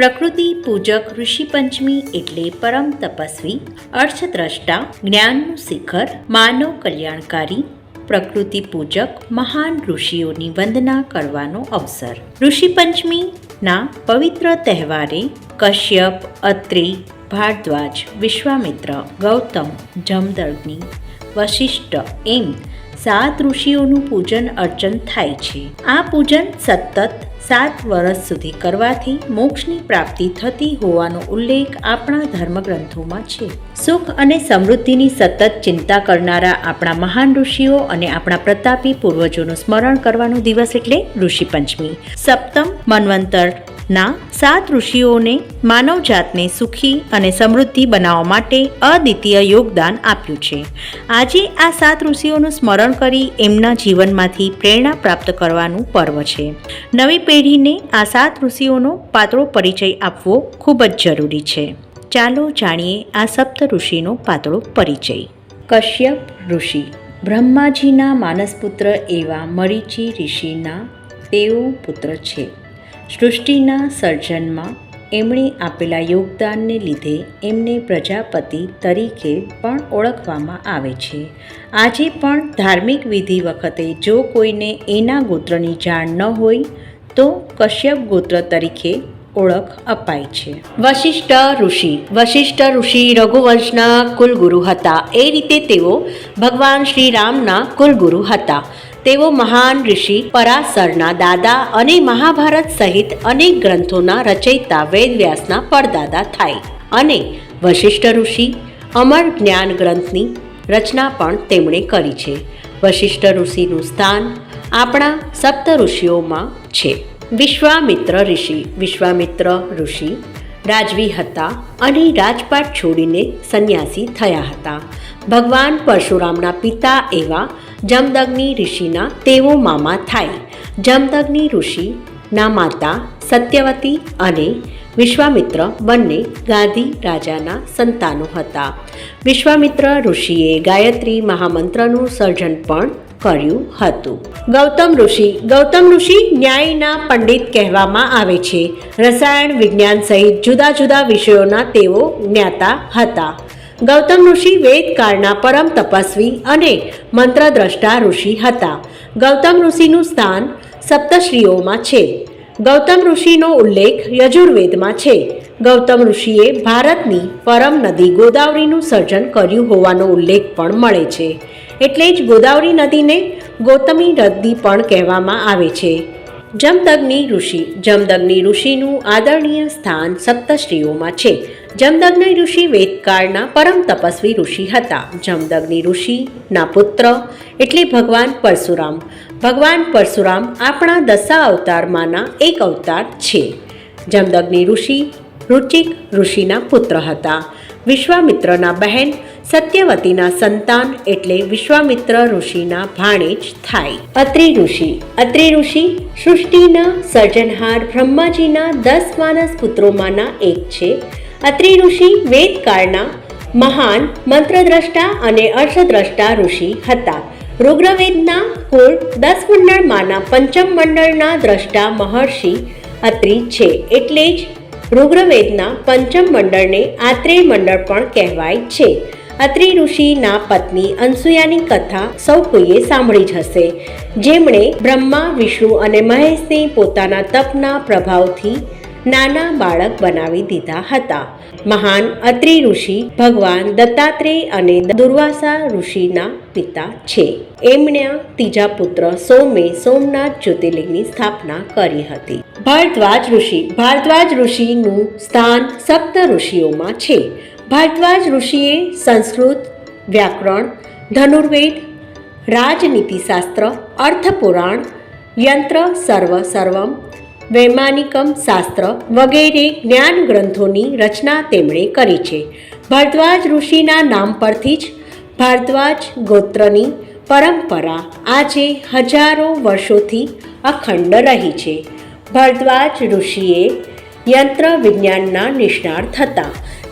પ્રકૃતિ પૂજક ઋષિ પંચમી એટલે પરમ તપસ્વી, અર્થદ્રષ્ટા, જ્ઞાનનું શિખર, માનવ કલ્યાણકારી, પ્રકૃતિ પૂજક, મહાન ઋષિઓની વંદના કરવાનો અવસર. ઋષિ પંચમીના પવિત્ર તહેવારે કશ્યપ, અત્રિ, ભારદ્વાજ, વિશ્વામિત્ર, ગૌતમ જમદગ્નિ વશિષ્ઠ એમ સાત ઋષિઓનું પૂજન અર્ચન થાય છે. આ પૂજન સતત સાત વર્ષ સુધી કરવાથી મોક્ષની પ્રાપ્તિ થતી હોવાનો ઉલ્લેખ આપણા ધર્મગ્રંથોમાં છે. સુખ અને સમૃદ્ધિની સતત ચિંતા કરનારા આપણા મહાન ઋષિઓ અને આપણા પ્રતાપી પૂર્વજોનું સ્મરણ કરવાનો દિવસ એટલે ઋષિ પંચમી. સપ્તમ મન્વંતર ના, સાત ઋષિઓને માનવજાતને સુખી અને સમૃદ્ધિ બનાવવા માટે અદ્વિતીય યોગદાન આપ્યું છે. આજે આ સાત ઋષિઓનું સ્મરણ કરી એમના જીવનમાંથી પ્રેરણા પ્રાપ્ત કરવાનું પર્વ છે. નવી પેઢીને આ સાત ઋષિઓનો પાતળો પરિચય આપવો ખૂબ જ જરૂરી છે. ચાલો જાણીએ આ સપ્ત ઋષિનો પાતળો પરિચય. કશ્યપ ઋષિ. બ્રહ્માજીના માનસપુત્ર એવા મરીચી ઋષિના તેઓ પુત્ર છે. સૃષ્ટિના સર્જનમાં એમણે આપેલા યોગદાનને લીધે એમને પ્રજાપતિ તરીકે પણ ઓળખવામાં આવે છે. આજે પણ ધાર્મિક વિધિ વખતે જો કોઈને એના ગોત્રની જાણ ન હોય, તો કશ્યપ ગોત્ર તરીકે ઓળખ અપાય છે. વશિષ્ઠ ઋષિ વશિષ્ઠ ઋષિ રઘુવંશના કુલગુરુ હતા. એ રીતે તેઓ ભગવાન શ્રી રામના કુલગુરુ હતા. તેઓ મહાન ઋષિ પરાસરના દાદા અને મહાભારત સહિત અનેક ગ્રંથોના રચયિતા, વેદવ્યાસના પરદાદા થાય અને વશિષ્ઠ ઋષિ, અમર જ્ઞાન ગ્રંથની રચના પણ તેમણે કરી છે. વશિષ્ઠ ઋષિનું સ્થાન આપણા સપ્ત ઋષિઓમાં છે. વિશ્વામિત્ર ઋષિ વિશ્વામિત્ર ઋષિ રાજવી હતા અને રાજપાટ છોડીને સંન્યાસી થયા હતા. ભગવાન પરશુરામના પિતા એવા જમદગ્નિ ઋષિના તેઓ મામા થાય. જમદગ્નિ ઋષિના માતા સત્યવતી અને વિશ્વામિત્ર બંને ગાંધી રાજાના સંતાનો હતા. વિશ્વામિત્ર ઋષિએ ગાયત્રી મહામંત્રનું સર્જન પણ કર્યું હતું. ગૌતમ ઋષિ ગૌતમ ઋષિ ન્યાયના પંડિત કહેવામાં આવે છે. રસાયણ વિજ્ઞાન સહિત જુદા જુદા વિષયોના તેઓ જ્ઞાતા હતા. ગૌતમ ઋષિ વેદકાળના પરમ તપસ્વી અને મંત્રદ્રષ્ટા ઋષિ હતા. ગૌતમ ઋષિનું સ્થાન સપ્તશ્રીઓમાં છે. ગૌતમ ઋષિનો ઉલ્લેખ યજુર્વેદમાં છે. ગૌતમ ઋષિએ ભારતની પરમ નદી ગોદાવરીનું સર્જન કર્યું હોવાનો ઉલ્લેખ પણ મળે છે. એટલે જ ગોદાવરી નદીને ગૌતમી નદી પણ કહેવામાં આવે છે. જમદગ્નિ ઋષિ. જમદગ્નિ ઋષિનું આદરણીય સ્થાન સપ્તશ્રીઓમાં છે. જમદગ્નિ ઋષિ વેદકાળના પરમ તપસ્વી ઋષિ હતા. જમદગ્નિ ઋષિના પુત્ર એટલે ભગવાન પરશુરામ. ભગવાન પરશુરામ આપણા દશા અવતારમાંના એક અવતાર છે. જમદગ્નિ ઋષિ રુચિક ઋષિના પુત્ર હતા. વિશ્વામિત્રના બહેન સત્યવતીના સંતાન એટલે વિશ્વામિત્ર ઋષિના ભાણેજ થાય. અત્રિ ઋષિ. અત્રિ ઋષિ સૃષ્ટિના સર્જનહાર બ્રહ્માજીના દસ માનસ પુત્રોમાંના એક છે. અત્રિ ઋષિ વેદકાળના મહાન મંત્રદ્રષ્ટા અને અર્થદ્રષ્ટા ઋષિ હતા. રુગ્રવેદના કુળ દસ મંડળમાંના પંચમ મંડળના દ્રષ્ટા મહર્ષિ અત્રિ છે. એટલે જ રુગ્રવેદના પંચમ મંડળને આત્રેય મંડળ પણ કહેવાય છે. અત્રિ ઋષિના પત્ની અનસુયાની કથા સૌ કોઈએ સાંભળી જ હશે. જેમણે બ્રહ્મા, વિષ્ણુ અને મહેશને પોતાના તપના પ્રભાવથી નાના બાળક બનાવી દીધા હતા. મહાન અત્રિ ઋષિ ભગવાન દત્તાત્રેય અને દુર્વાસા ઋષિના પિતા છે. એમના ત્રીજા પુત્ર સોમે સોમનાથ જ્યોતિર્લિંગની સ્થાપના કરી હતી. ભારદ્વાજ ઋષિ, ભારદ્વાજ ઋષિનું સ્થાન સપ્ત ઋષિઓમાં છે. ભારદ્વાજ ઋષિએ સંસ્કૃત, વ્યાકરણ, ધનુર્વેદ, રાજનીતિશાસ્ત્ર, અર્થપુરાણ, યંત્ર, સર્વ, સર્વમ વૈમાનિકમ શાસ્ત્ર વગેરે જ્ઞાન ગ્રંથોની રચના તેમણે કરી છે. ભારદ્વાજ ઋષિના નામ પરથી જ ભારદ્વાજ ગોત્રની પરંપરા આજે હજારો વર્ષોથી અખંડ રહી છે. ભારદ્વાજ ઋષિએ યંત્ર વિજ્ઞાનના નિષ્ણાત હતા.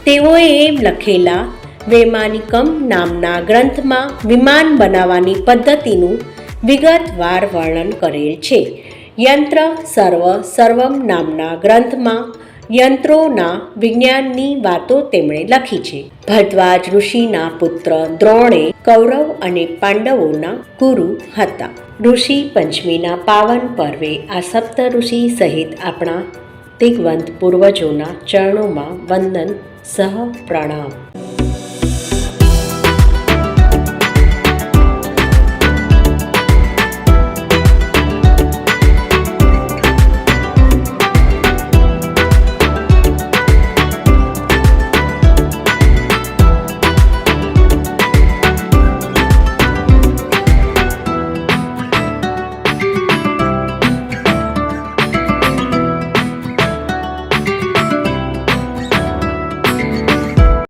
તેઓએ લખેલા, વૈમાનિકમ નામના ગ્રંથમાં વિમાન બનાવવાની પદ્ધતિનું વિગતવાર વર્ણન કરેલ છે. યંત્ર સર્વ સર્વમ નામના ગ્રંથમાં યંત્રોના વિજ્ઞાનની વાતો તેમણે લખી છે. ભરદ્વાજ ઋષિના પુત્ર દ્રોણે કૌરવ અને પાંડવોના ગુરુ હતા. ઋષિ પંચમીના પાવન પર્વે આ સપ્ત ઋષિ સહિત આપણા દિગ્વંત પૂર્વજોના ચરણોમાં વંદન સહ પ્રણામ.